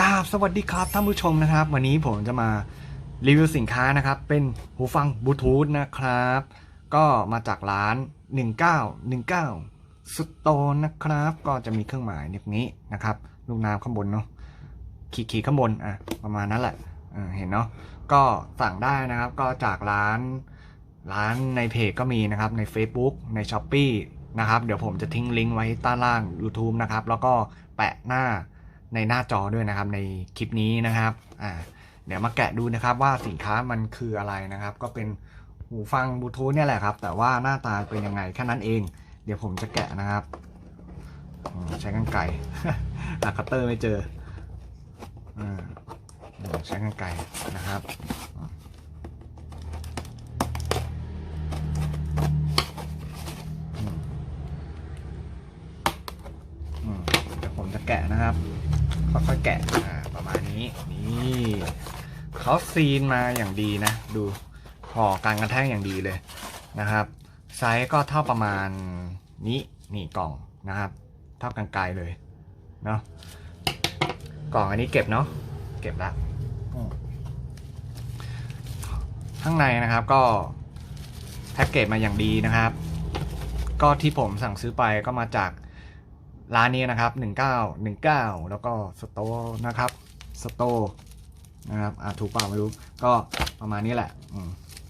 กราบสวัสดีครับท่านผู้ชมนะครับ วันนี้ผมจะมารีวิวสินค้านะครับ เป็นหูฟังบลูทูธนะครับ ก็มาจากร้าน 1919สโตนนะครับ ก็จะมีเครื่องหมายแบบนี้นะครับ ลูกน้ำข้างบนเนาะขีดขีดข้างบนอะประมาณนั้นแหละเห็นเนาะก็สั่งได้นะครับ ก็จากร้านร้านในเพจก็มีนะครับใน Facebook ใน s h อ p e e นะครับ เดี๋ยวผมจะทิ้งลิงก์ไว้ใต้ล่าง YouTube นะครับ แล้วก็แปะหน้า ในหน้าจอด้วยนะครับในคลิปนี้นะครับอ่าเดี๋ยวมาแกะดูนะครับว่าสินค้ามันคืออะไรนะครับ ก็เป็นหูฟังบลูทูธเนี่ยแหละครับ แต่ว่าหน้าตาเป็นยังไงแค่นั้นเอง เดี๋ยวผมจะแกะนะครับใช้กรรไกรหาคัตเตอร์ไม่เจออ่าใช้กรรไกรนะครับอืมเดี๋ยวผมจะแกะนะครับ ค่อยๆแกะอ่าประมาณนี้นี่เขาซีนมาอย่างดีนะ ดูห่อการกระแทกอย่างดีเลยนะครับ ไซส์ก็เท่าประมาณนี้นี่กล่องนะครับ เท่ากันไกลเลยเนาะกล่องอันนี้เก็บเนาะเก็บละข้างในนะครับก็แพ็กเกจมาอย่างดีนะครับ ก็ที่ผมสั่งซื้อไปก็มาจาก ร้านนี้นะครับ 1919 แล้วก็สโตนะครับสโตนะครับอ่าถูกเปล่าไม่รู้ ก็ประมาณนี้แหละอื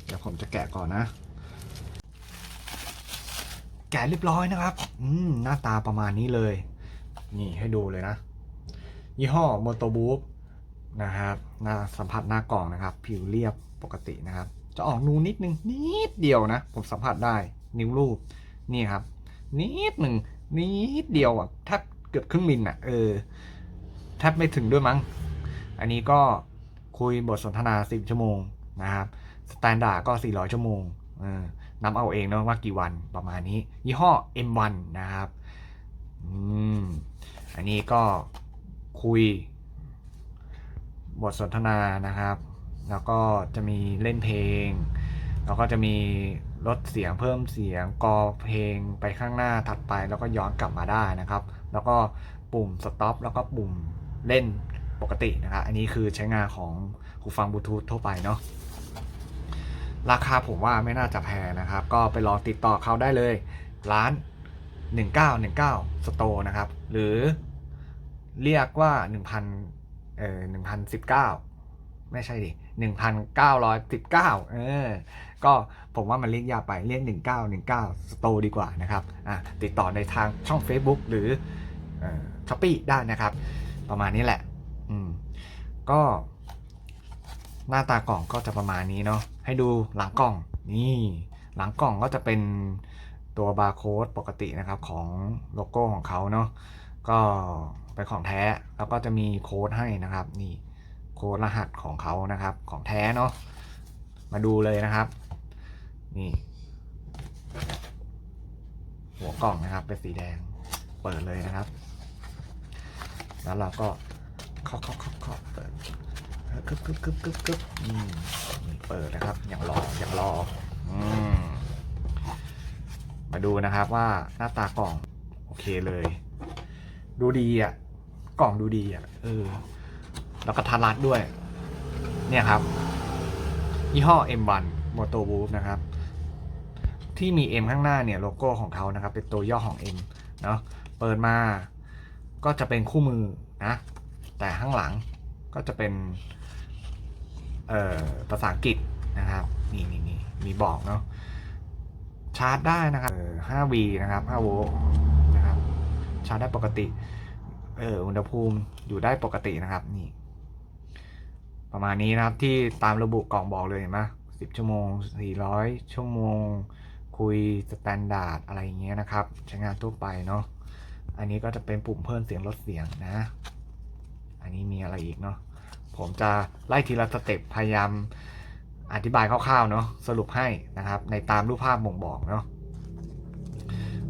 เดี๋ยวผมจะแกะก่อนนะ แกะเรียบร้อยนะครับ อืมหน้าตาประมาณนี้เลย นี่ให้ดูเลยนะ ยี่ห้อโมโตบูฟนะครับหน้าสัมผัสหน้ากล่องนะครับ ผิวเรียบปกตินะครับ จะออกนูนนิดนึงนิดเดียวนะ ผมสัมผัสได้นิ้วรูปนี่ครับ นิดหนึ่ง นิดเดียวอะแทบเกือบครึ่งมิลอะเออแทบไม่ถึงด้วยมั้ง อันนี้ก็คุยบทสนทนา 10 ชั่วโมงนะครับสแตนดาร์ดก็ 400 ชั่วโมงเออนำเอาเองเนาะว่ากี่วันประมาณนี้ ยี่ห้อ M1 นะครับอืมอันนี้ก็คุย บทสนทนานะครับ แล้วก็จะมีเล่นเพลง แล้วก็จะมี ลดเสียงเพิ่มเสียงกอเพลงไปข้างหน้าถัดไปแล้วก็ย้อนกลับมาได้นะครับ แล้วก็ปุ่มสต็อปแล้วก็ปุ่มเล่นปกตินะครับ อันนี้คือใช้งานของหูฟังบลูทูธทั่วไปเนาะราคาผมว่าไม่น่าจะแพงนะครับ ก็ไปลองติดต่อเขาได้เลย ร้าน 1919สโตร์นะครับ หรือเรียกว่า 1,000เอ่อ1,019 ไม่ใช่ดิ 1,919 เออ ก็ผมว่ามันเรียกยาไปเรียก1919 สโตร์ดีกว่านะครับ อะติดต่อในทางช่อง Facebook หรือช้อปปี้ได้นะครับ ประมาณนี้แหละ อืม ก็หน้าตากล่องก็จะประมาณนี้เนาะ ให้ดูหลังกล่อง นี่ หลังกล่องก็จะเป็นตัวบาร์โค้ดปกตินะครับของโลโก้ของเขาเนาะ ก็เป็นของแท้ แล้วก็จะมีโค้ดให้นะครับ นี่ โค้ดรหัสของเขานะครับ ของแท้เนาะมาดูเลยนะครับ นี่ หัวกล่องนะครับ เป็นสีแดงเปิดเลยนะครับ แล้วเราก็เคาะเคาะเคาะเคาะเปิดกึบกึบกึบกึบกึบอืมเปิดนะครับอย่างรออย่างรออืมมาดูนะครับว่าหน้าตากล่อง โอเคเลย ดูดีอะ กล่องดูดีอะเออ แล้วก็ทัดรัดด้วย เนี่ยครับ ยี่ห้อ M1 Moto Wolf นะครับ ที่มี M ข้างหน้าเนี่ยโลโก้ของเขานะครับ เป็นตัวย่อของ M เนาะเปิดมาก็จะเป็นคู่มือนะ แต่ข้างหลังก็จะเป็นภาษาอังกฤษนะครับ นี่นี่นี่มีบอกเนาะชาร์จได้นะครับ 5V นะครับ 5 โวลต์นะครับ ชาร์จได้ปกติ เอออุณหภูมิอยู่ได้ปกตินะครับ นี่ ประมาณนี้นะครับที่ตามระบุกล่องบอกเลยเห็นไหมสิบชั่วโมงสี่ร้อยชั่วโมง คุยสแตนดาร์ดอะไรอย่างเงี้ยนะครับ ใช้งานทั่วไปเนาะอันนี้ก็จะเป็นปุ่มเพิ่มเสียงลดเสียงนะ อันนี้มีอะไรอีกเนาะผมจะไล่ทีละสเต็ปพยายามอธิบายคร่าวๆเนาะสรุปให้นะครับ ในตามรูปภาพบ่งบอกเนาะ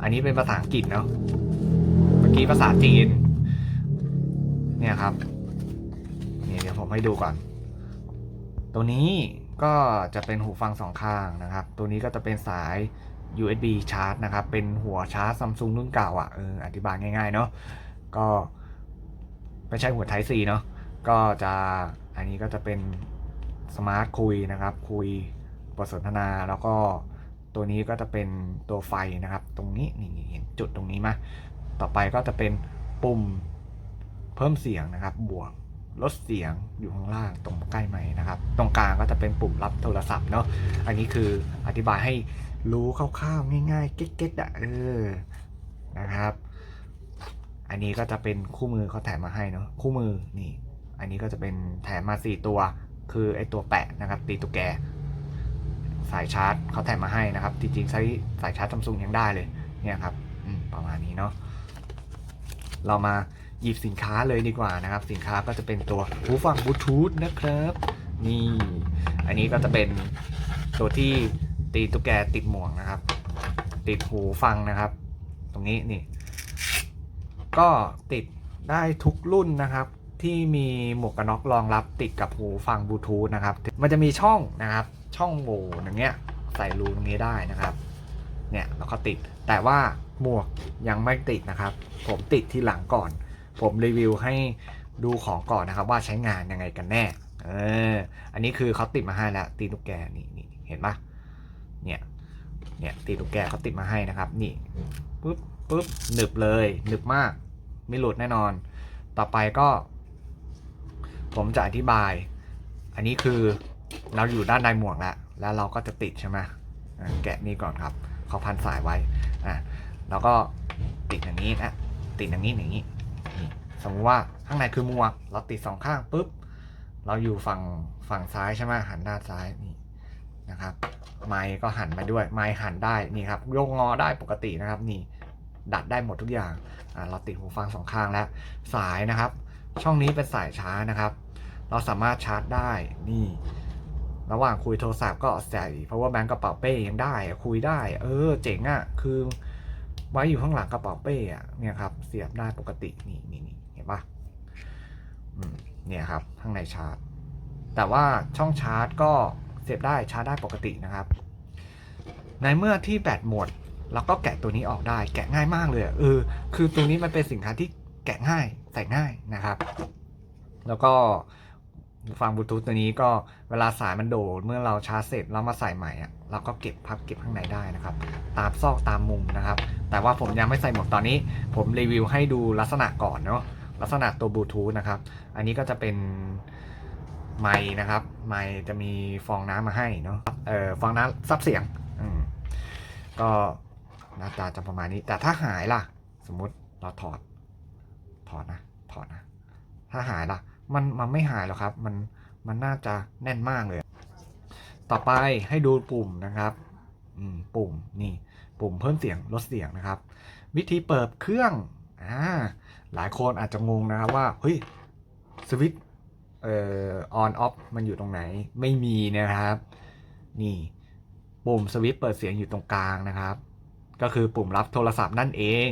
อันนี้เป็นภาษาอังกฤษเนาะเมื่อกี้ภาษาจีน เนี่ยครับนี่เดี๋ยวผมให้ดูก่อน ตัวนี้ก็จะเป็นหูฟังสองข้างนะครับ ตัวนี้ก็จะเป็นสาย USB ชาร์จนะครับ เป็นหัวชาร์จซัมซุงรุ่นเก่าอะเอออธิบายง่ายๆเนาะก็ไม่ใช่หัว Type C เนาะก็จะอันนี้ก็จะเป็นสมาร์ทคุยนะครับ คุยบทสนทนาแล้วก็ตัวนี้ก็จะเป็นตัวไฟนะครับ ตรงนี้นี่เห็นจุดตรงนี้ไหมต่อไปก็จะเป็นปุ่มเพิ่มเสียงนะครับบวก ลดเสียงอยู่ข้างล่างตรงใกล้ไมค์นะครับ ตรงกลางก็จะเป็นปุ่มรับโทรศัพท์เนาะอันนี้คืออธิบายให้รู้คร่าวๆง่ายๆเก๊กๆอะเออนะครับ อันนี้ก็จะเป็นคู่มือเขาแถมมาให้เนาะคู่มือนี่ อันนี้ก็จะเป็นแถมมา 4 ตัว คือไอตัวแปะนะครับ ตีตุกแก สายชาร์จเขาแถมมาให้นะครับ จริงๆใช้สายชาร์จซัมซุงยังได้เลยเนี่ยครับประมาณนี้เนาะเรามา หยิบสินค้าเลยดีกว่านะครับ สินค้าก็จะเป็นตัวหูฟังบลูทูธนะครับ นี่ อันนี้ก็จะเป็นตัวที่ตีตุ๊กแกติดหมวกนะครับ ติดหูฟังนะครับ ตรงนี้นี่ ก็ติดได้ทุกรุ่นนะครับที่มีหมวกกันน็อกรองรับติดกับหูฟังบลูทูธนะครับ มันจะมีช่องนะครับ ช่องโหว่อย่างเงี้ย ใส่รูตรงนี้ได้นะครับ เนี่ยแล้วก็ติด แต่ว่าหมวกยังไม่ติดนะครับ ผมติดที่หลังก่อน ผมรีวิวให้ดูของก่อนนะครับว่าใช้งานยังไงกันแน่ เออ อันนี้คือเขาติดมาให้แล้วตีลูกแกนี่นี่เห็นปะเนี่ย เนี่ยตีลูกแกเขาติดมาให้นะครับ นี่ปุ๊บปุ๊บหนึบเลยหนึบมาก ไม่หลุดแน่นอน ต่อไปก็ ผมจะอธิบาย อันนี้คือเราอยู่ด้านในหมวกแล้ว แล้วเราก็จะติดใช่ไหมแกะนี่ก่อนครับเขาพันสายไว้ อะ แล้วก็ติดอย่างนี้นะ ติดอย่างนี้อย่างนี้ สมมติว่าข้างในคือหมวก เราติดสองข้างปุ๊บ เราอยู่ฝั่งฝั่งซ้ายใช่ไหมหันด้านซ้ายนี่นะครับ ไม้ก็หันมาด้วย ไม้หันได้นี่ครับโยกงอได้ปกตินะครับนี่ดัดได้หมดทุกอย่างเราติดหูฟังสองข้างแล้ว สายนะครับ ช่องนี้เป็นสายชาร์จนะครับ เราสามารถชาร์จได้นี่ ระหว่างคุยโทรศัพท์ก็ใส่ power bank กระเป๋าเป้ยังได้ คุยได้ เออเจ๋งอะ่ะคือไว้อยู่ข้างหลังกระเป๋าเป้อะเนี่ยครับ เสียบได้ปกตินี่นี่ ปะเนี่ยครับข้างในชาร์จ แต่ว่าช่องชาร์จก็เสียบได้ชาร์จได้ปกตินะครับ ในเมื่อที่แบตหมดเราก็แกะตัวนี้ออกได้ แกะง่ายมากเลยเออคือตัวนี้มันเป็นสินค้าที่แกะง่ายใส่ง่ายนะครับ แล้วก็ฟังบลูทูธตัวนี้ก็เวลาสายมันโดดเมื่อเราชาร์จเสร็จเรามาใส่ใหม่อะเราก็เก็บพับเก็บข้างในได้นะครับ ตามซอกตามมุมนะครับ แต่ว่าผมยังไม่ใส่หมดตอนนี้ ผมรีวิวให้ดูลักษณะก่อนเนาะ ลักษณะตัวบลูทูธนะครับ อันนี้ก็จะเป็นไม้นะครับ ไม้จะมีฟองน้ำมาให้เนาะเอ่อฟองน้ำซับเสียงอืมก็หน้าตาจะประมาณนี้ แต่ถ้าหายล่ะ สมมติเราถอด ถอดนะ ถอดนะ ถ้าหายล่ะ มันมันไม่หายหรอกครับ มันมันน่าจะแน่นมากเลย ต่อไปให้ดูปุ่มนะครับ อืมปุ่มนี่ ปุ่มเพิ่มเสียงลดเสียงนะครับ วิธีเปิดเครื่อง อ่าหลายคนอาจจะงงนะครับว่าเฮ้ยสวิตช์เอ่อ on off มันอยู่ตรงไหนไม่มีนะครับ นี่ปุ่มสวิตช์เปิดเสียงอยู่ตรงกลางนะครับ ก็คือปุ่มรับโทรศัพท์นั่นเอง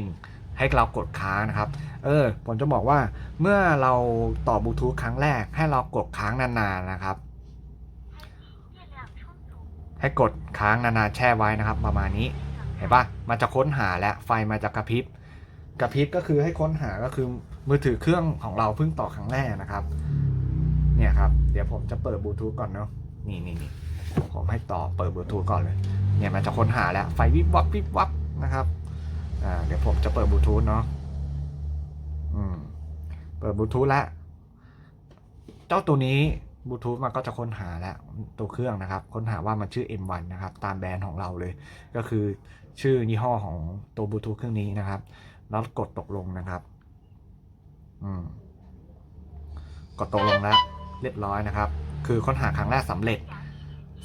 ให้เรากดค้างนะครับ เออผมจะบอกว่าเมื่อเราต่อบลูทูธครั้งแรก ให้เรากดค้างนานๆนะครับ ให้กดค้างนานๆแช่ไว้นะครับ ประมาณนี้เห็นปะมันจะค้นหาและไฟมันจะกระพริบ กระพริบก็คือให้ค้นหาก็คือมือถือเครื่องของเราเพิ่งต่อครั้งแรกนะครับ เนี่ยครับ เดี๋ยวผมจะเปิดบลูทูธก่อนเนาะนี่นี่นี่ผมให้ต่อเปิดบลูทูธก่อนเลย เนี่ยมันจะค้นหาแล้วไฟวิบวับวิบวับนะครับอ่าเดี๋ยวผมจะเปิดบลูทูธเนาะอืมเปิดบลูทูธแล้วเจ้าตัวนี้บลูทูธมันก็จะค้นหาแล้วตัวเครื่องนะครับ ค้นหาว่ามันชื่อ M1 นะครับ ตามแบรนด์ของเราเลย ก็คือชื่อยี่ห้อของตัวบลูทูธเครื่องนี้นะครับ แล้วกดตกลงนะครับ อืม กดตกลงแล้วเรียบร้อยนะครับ คือค้นหาครั้งแรกสำเร็จ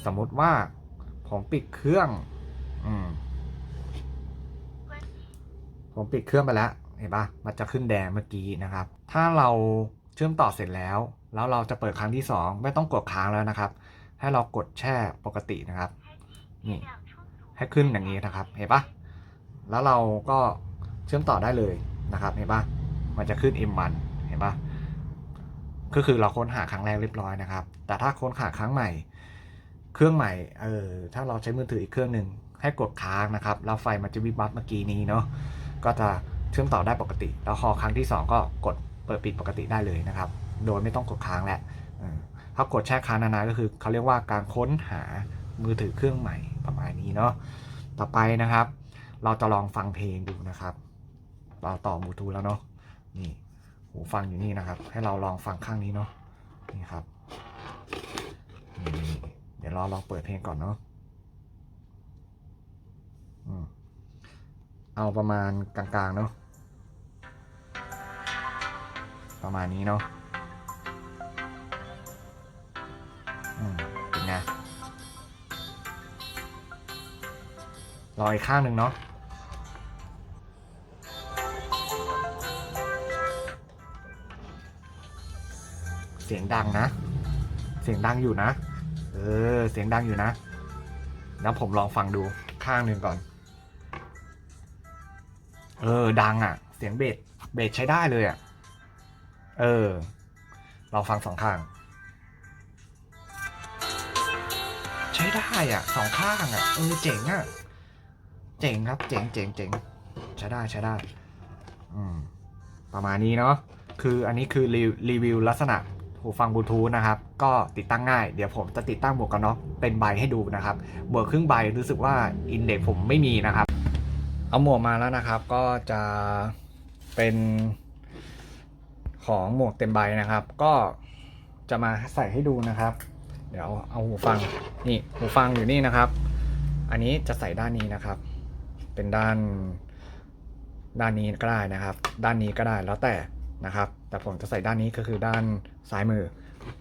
สมมติว่าผมปิดเครื่อง อืม ผมปิดเครื่องไปแล้ว เห็นปะมันจะขึ้นแดงเมื่อกี้นะครับ ถ้าเราเชื่อมต่อเสร็จแล้ว แล้วเราจะเปิดครั้งที่สองไม่ต้องกดค้างแล้วนะครับ ให้เรากดแช่ปกตินะครับ นี่ ให้ขึ้นอย่างนี้นะครับ เห็นปะแล้วเราก็ เชื่อมต่อได้เลยนะครับเห็นปะมันจะขึ้น M1 เห็นปะก็คือเราค้นหาครั้งแรกเรียบร้อยนะครับ แต่ถ้าค้นหาครั้งใหม่ เครื่องใหม่เออถ้าเราใช้มือถืออีกเครื่องหนึ่งให้กดค้างนะครับแล้วไฟมันจะวิบวับเมื่อกี้นี้เนาะก็จะเชื่อมต่อได้ปกติ แล้วพอครั้งที่ 2 ก็กดเปิดปิดปกติได้เลยนะครับ โดยไม่ต้องกดค้างแล้วเออถ้ากดแช่ค้างนานๆก็คือเขาเรียกว่าการค้นหามือถือเครื่องใหม่ประมาณนี้เนาะต่อไปนะครับ เราจะลองฟังเพลงดูนะครับ เราต่อบลูทูธแล้วเนาะนี่หูฟังอยู่นี่นะครับ ให้เราลองฟังข้างนี้เนาะนี่ครับเดี๋ยวเราลองเปิดเพลงก่อนเนาะเอาประมาณกลางๆเนาะประมาณนี้เนาะอืมเป็นไงรออีกข้างหนึ่งเนาะ สียงดังนะ เสียงดังอยู่นะ เออ เสียงดังอยู่นะแล้วผมลองฟังดูข้างหนึ่งก่อน เออ ดังอะ เสียงเบส เบสใช้ได้เลยอะ เออเราฟังสองข้าง ใช้ได้อะสองข้างอะ เออ เจ๋งอะ เจ๋งครับ เจ๋งเจ๋งเจ๋งใช้ได้ใช้ได้ อืม ประมาณนี้เนาะ คืออันนี้คือรีรีวิวลักษณะ หูฟังบลูทูธนะครับ ก็ติดตั้งง่าย เดี๋ยวผมจะติดตั้งหมวกกันน็อกเป็นใบให้ดูนะครับหมวกครึ่งใบรู้สึกว่าอินเด็กผมไม่มีนะครับ เอาหมวกมาแล้วนะครับ ก็จะเป็นของหมวกเต็มใบนะครับ ก็จะมาใส่ให้ดูนะครับ เดี๋ยวเอาหูฟังนี่หูฟังอยู่นี่นะครับ อันนี้จะใส่ด้านนี้นะครับ เป็นด้านด้านนี้ก็ได้นะครับ ด้านนี้ก็ได้แล้วแต่ นะครับ แต่ผมจะใส่ด้านนี้ก็คือด้านซ้ายมือ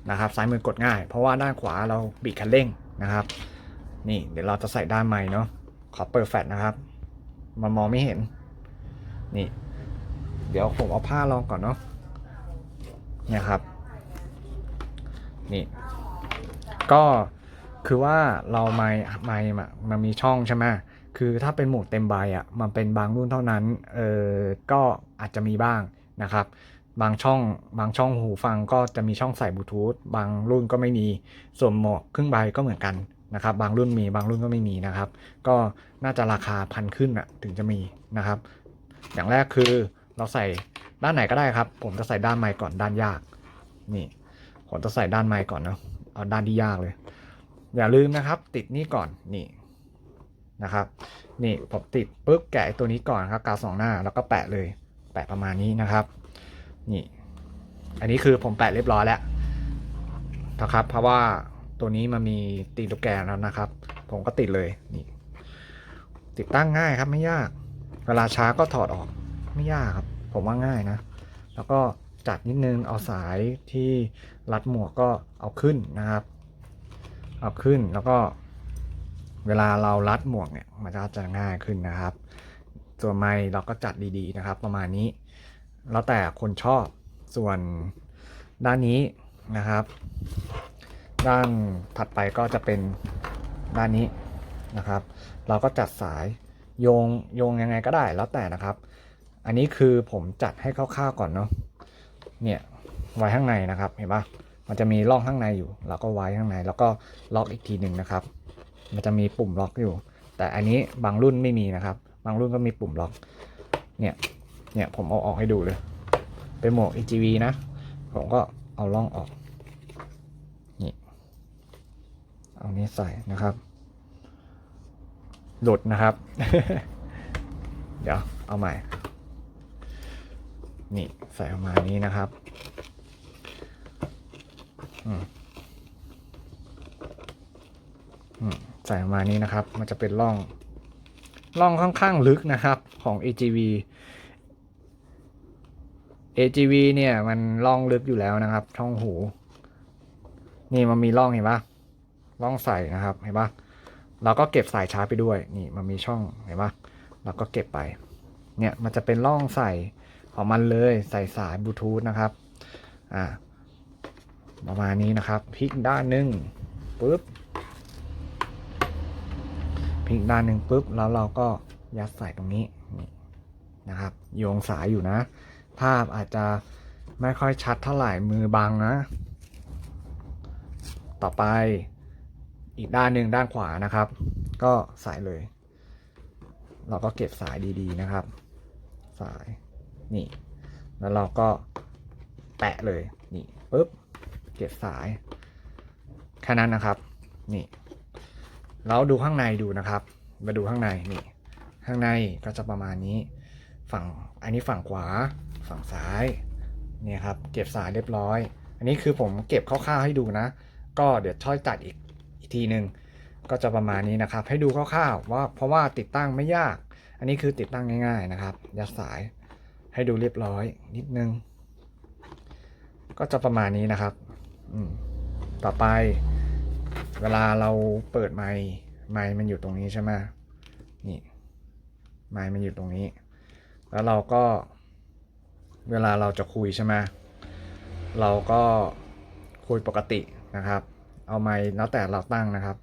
นะครับ ซ้ายมือกดง่าย เพราะว่าด้านขวาเราบิดคันเร่งนะครับ นี่เดี๋ยวเราจะใส่ด้านใหม่เนาะขอเปิดแฟลชนะครับมันมองไม่เห็น นี่ เดี๋ยวผมเอาผ้ารองก่อนเนาะเนี่ยครับ นี่ ก็คือว่าเราไม่ไม่มันมีช่องใช่ไหมคือถ้าเป็นหมวกเต็มใบอะมันเป็นบางรุ่นเท่านั้น เออก็อาจจะมีบ้าง นะครับ บางช่องบางช่องหูฟังก็จะมีช่องใส่บลูทูธบางรุ่นก็ไม่มี ส่วนหมวกครึ่งใบก็เหมือนกันนะครับ บางรุ่นมีบางรุ่นก็ไม่มีนะครับ ก็น่าจะราคาพันขึ้นอะถึงจะมีนะครับ อย่างแรกคือเราใส่ด้านไหนก็ได้ครับ ผมจะใส่ด้านไม้ก่อนด้านยาก นี่ ผมจะใส่ด้านไม้ก่อนเนาะเอาด้านที่ยากเลย อย่าลืมนะครับ ติดนี่ก่อนนี่นะครับ นี่ผมติดปุ๊บแกะตัวนี้ก่อนครับกาวสองหน้าแล้วก็แปะเลยะประมาณนี้นะครับ นี่ อันนี้คือผมแปะเรียบร้อยแล้วนะครับ เพราะว่าตัวนี้มันมีตีลูกแกนแล้วนะครับ ผมก็ติดเลยนี่ ติดตั้งง่ายครับไม่ยาก เวลาช้าก็ถอดออกไม่ยากครับ ผมว่าง่ายนะ แล้วก็จัดนิดนึงเอาสายที่รัดหมวกก็เอาขึ้นนะครับ เอาขึ้นแล้วก็ เวลาเรารัดหมวกเนี่ยมันก็จะง่ายขึ้นนะครับ ส่วนไม้เราก็จัดดีๆนะครับ ประมาณนี้ แล้วแต่คนชอบส่วนด้านนี้นะครับ ด้านถัดไปก็จะเป็นด้านนี้นะครับ เราก็จัดสายโยงโยงยังไงก็ได้แล้วแต่นะครับ อันนี้คือผมจัดให้คร่าวๆก่อนเนาะเนี่ยไว้ข้างในนะครับเห็นปะมันจะมีร่องข้างในอยู่ เราก็ไว้ข้างใน แล้วก็ล็อกอีกทีหนึ่งนะครับ มันจะมีปุ่มล็อกอยู่ แต่อันนี้บางรุ่นไม่มีนะครับ บางรุ่นก็มีปุ่มล็อก เนี่ย เนี่ยผมเอาออกให้ดูเลย เป็นหมวก EGV นะ ผมก็เอาล่องออก นี่ เอานี้ใส่นะครับ หลุดนะครับ เดี๋ยวเอาใหม่ นี่ใส่ออกมานี้นะครับอืมอืมใส่ออกมานี้นะครับ มันจะเป็นร่อง ร่องค่อนข้างลึกนะครับของ AGV AGV เนี่ยมันร่องลึกอยู่แล้วนะครับช่องหู นี่มันมีร่องเห็นปะร่องใส่นะครับเห็นปะเราก็เก็บสายชาร์จไปด้วย นี่มันมีช่องเห็นปะเราก็เก็บไป เนี่ยมันจะเป็นร่องใส่ของมันเลยใส่สายบลูทูธนะครับ อ่าประมาณนี้นะครับพลิกด้านหนึ่งปุ๊บ พลิกด้านหนึ่งปุ๊บแล้วเราก็ยัดใส่ตรงนี้นี่นะครับโยงสายอยู่นะ ภาพอาจจะไม่ค่อยชัดเท่าไหร่มือบังนะ ต่อไปอีกด้านหนึ่งด้านขวานะครับ ก็ใส่เลย เราก็เก็บสายดีๆนะครับ สายนี่ แล้วเราก็แปะเลยนี่ปุ๊บเก็บสายแค่นั้นนะครับ นี่ เราดูข้างในดูนะครับ มาดูข้างในนี่ ข้างในก็จะประมาณนี้ ฝั่งอันนี้ฝั่งขวา ฝั่งซ้ายเนี่ยครับ เก็บสายเรียบร้อย อันนี้คือผมเก็บคร่าวๆให้ดูนะ ก็เดี๋ยวช่อยตัดอีกอีกทีหนึ่งก็จะประมาณนี้นะครับ ให้ดูคร่าวๆว่าเพราะว่าติดตั้งไม่ยาก อันนี้คือติดตั้งง่ายๆนะครับ ยัดสายให้ดูเรียบร้อยนิดนึง ก็จะประมาณนี้นะครับ ต่อไป เวลาเราเปิดไมค์ไมค์มันอยู่ตรงนี้ใช่ไหมนี่ไมค์มันอยู่ตรงนี้ แล้วเราก็ เวลาเราจะคุยใช่ไหมเราก็คุยปกตินะครับ เอาไมค์แล้วแต่เราตั้งนะครับ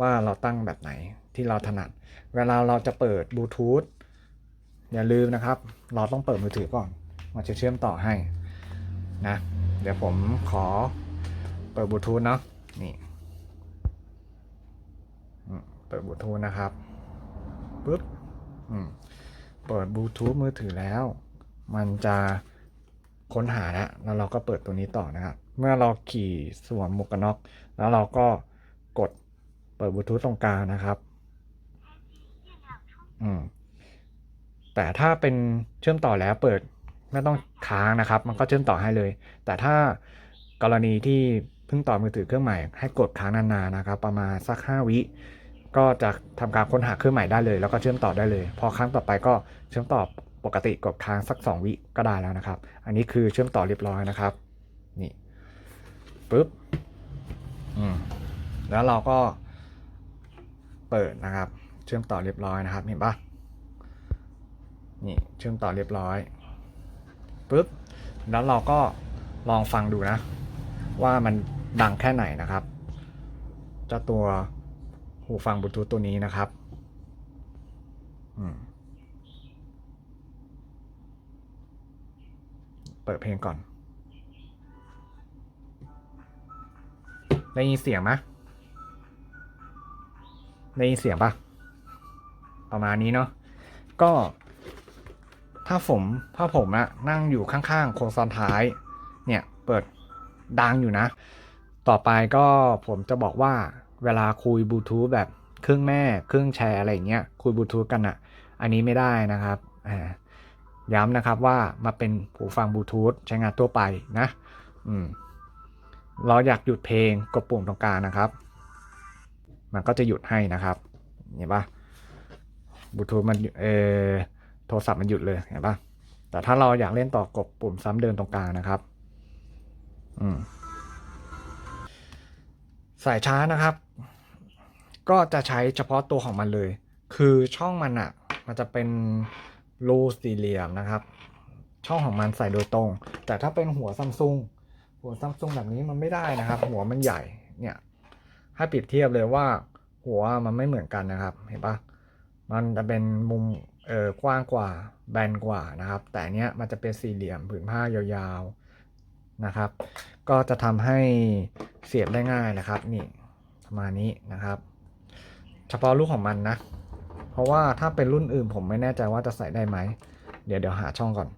ว่าเราตั้งแบบไหนที่เราถนัด เวลาเราจะเปิดบลูทูธอย่าลืมนะครับ เราต้องเปิดมือถือก่อน มันจะเชื่อมต่อให้นะ เดี๋ยวผมขอเปิดบลูทูธเนาะนี่ ปิดบลูทูธนะครับปุ๊บอืมเปิดบลูทูธมือถือแล้ว มันจะค้นหาแล้วแล้วเราก็เปิดตัวนี้ต่อนะครับ เมื่อเราขี่สวมหมวกกันน็อก แล้วเราก็กดเปิดบลูทูธตรงกลางนะครับอืมแต่ถ้าเป็นเชื่อมต่อแล้วเปิดไม่ต้องค้างนะครับ มันก็เชื่อมต่อให้เลย แต่ถ้ากรณีที่เพิ่งต่อมือถือเครื่องใหม่ให้กดค้างนานๆนะครับ ประมาณสัก 5 วิ ก็จะทำการค้นหาเครื่องใหม่ได้เลย แล้วก็เชื่อมต่อได้เลย พอครั้งต่อไปก็เชื่อมต่อปกติกดค้างสัก 2 วิก็ได้แล้วนะครับ อันนี้คือเชื่อมต่อเรียบร้อยนะครับนี่ปุ๊บอืมแล้วเราก็เปิดนะครับ เชื่อมต่อเรียบร้อยนะครับ เห็นปะนี่เชื่อมต่อเรียบร้อยปุ๊บแล้วเราก็ลองฟังดูนะ ว่ามันดังแค่ไหนนะครับเจ้าตัว หูฟังบลูทูธตัวนี้นะครับเปิดเพลงก่อน ได้ยินเสียงไหมได้ยินเสียงปะประมาณนี้เนาะก็ ถ้าผมถ้าผมอะนั่งอยู่ข้างๆโครงซ้อนท้าย เนี่ย เปิดดังอยู่นะ ต่อไปก็ผมจะบอกว่า เวลาคุยบลูทูธแบบเครื่องแม่เครื่องแชร์อะไรเงี้ยคุยบลูทูธกันอะอันนี้ไม่ได้นะครับอ่าย้ำนะครับว่ามาเป็นหูฟังบลูทูธใช้งานทั่วไปนะอืมเราอยากหยุดเพลงกดปุ่มตรงกลางนะครับ มันก็จะหยุดให้นะครับเห็นปะบลูทูธมันเออโทรศัพท์มันหยุดเลยเห็นปะแต่ถ้าเราอยากเล่นต่อกดปุ่มซ้ำเดินตรงกลางนะครับ อืม สายชาร์จนะครับ ก็จะใช้เฉพาะตัวของมันเลย คือช่องมันอะมันจะเป็นรูสี่เหลี่ยมนะครับ ช่องของมันใส่โดยตรง แต่ถ้าเป็นหัวซัมซุงหัวซัมซุงแบบนี้มันไม่ได้นะครับ หัวมันใหญ่เนี่ยให้เปรียบเทียบเลยว่า หัวมันไม่เหมือนกันนะครับ เห็นปะมันจะเป็นมุมเออกว้างกว่าแบนกว่านะครับ แต่เนี้ยมันจะเป็นสี่เหลี่ยมผืนผ้ายาวๆ นะครับ ก็จะทำให้เสียบได้ง่ายนะครับนี่ประมาณนี้นะครับ เฉพาะลูกของมันนะ เพราะว่าถ้าเป็นรุ่นอื่นผมไม่แน่ใจว่าจะใส่ได้ไหม เดี๋ยวเดี๋ยวหาช่องก่อน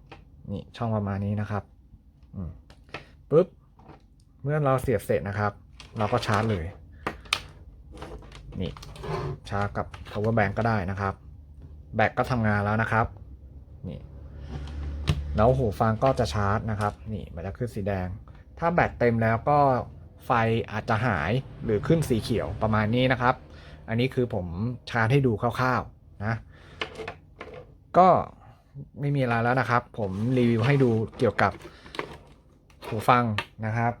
นี่ช่องประมาณนี้นะครับปุ๊บเมื่อเราเสียบเสร็จนะครับ เราก็ชาร์จเลย นี่ชาร์จกับ power bank ก็ได้นะครับ แบตก็ทำงานแล้วนะครับ นี่ แล้วหูฟังก็จะชาร์จนะครับ นี่มันจะขึ้นสีแดง ถ้าแบตเต็มแล้วก็ไฟอาจจะหายหรือขึ้นสีเขียวประมาณนี้นะครับ อันนี้คือผมชาร์จให้ดูคร่าวๆนะ ก็ไม่มีอะไรแล้วนะครับ ผมรีวิวให้ดูเกี่ยวกับหูฟังนะครับ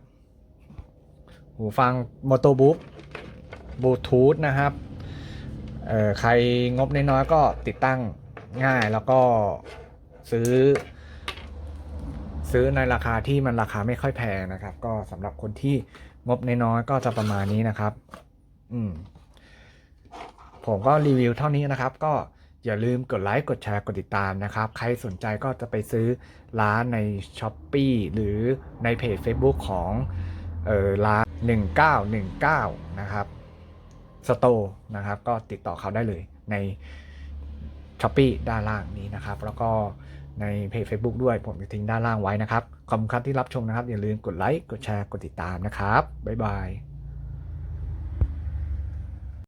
หูฟัง Moto Book บลูทูธนะครับเออใครงบน้อยๆก็ติดตั้งง่ายแล้วก็ซื้อ ซื้อในราคาที่มันราคาไม่ค่อยแพงนะครับ ก็สำหรับคนที่งบน้อยๆก็จะประมาณนี้นะครับ อืม ผมก็รีวิวเท่านี้นะครับ ก็อย่าลืมกดไลค์กดแชร์กดติดตามนะครับ ใครสนใจก็จะไปซื้อร้านใน s h อ p e e หรือในเพจ Facebook ของเอ่อร้าน 1919 นะครับสโตนะครับ ก็ติดต่อเขาได้เลยใน s h อ p e e ด้านล่างนี้นะครับ แล้วก็ ในเพจ Facebook ด้วยผมจะทิ้งด้านล่างไว้นะครับ ขอบคุณครับที่รับชมนะครับ อย่าลืมกดไลค์ กดแชร์ กดติดตามนะครับ บ๊ายบาย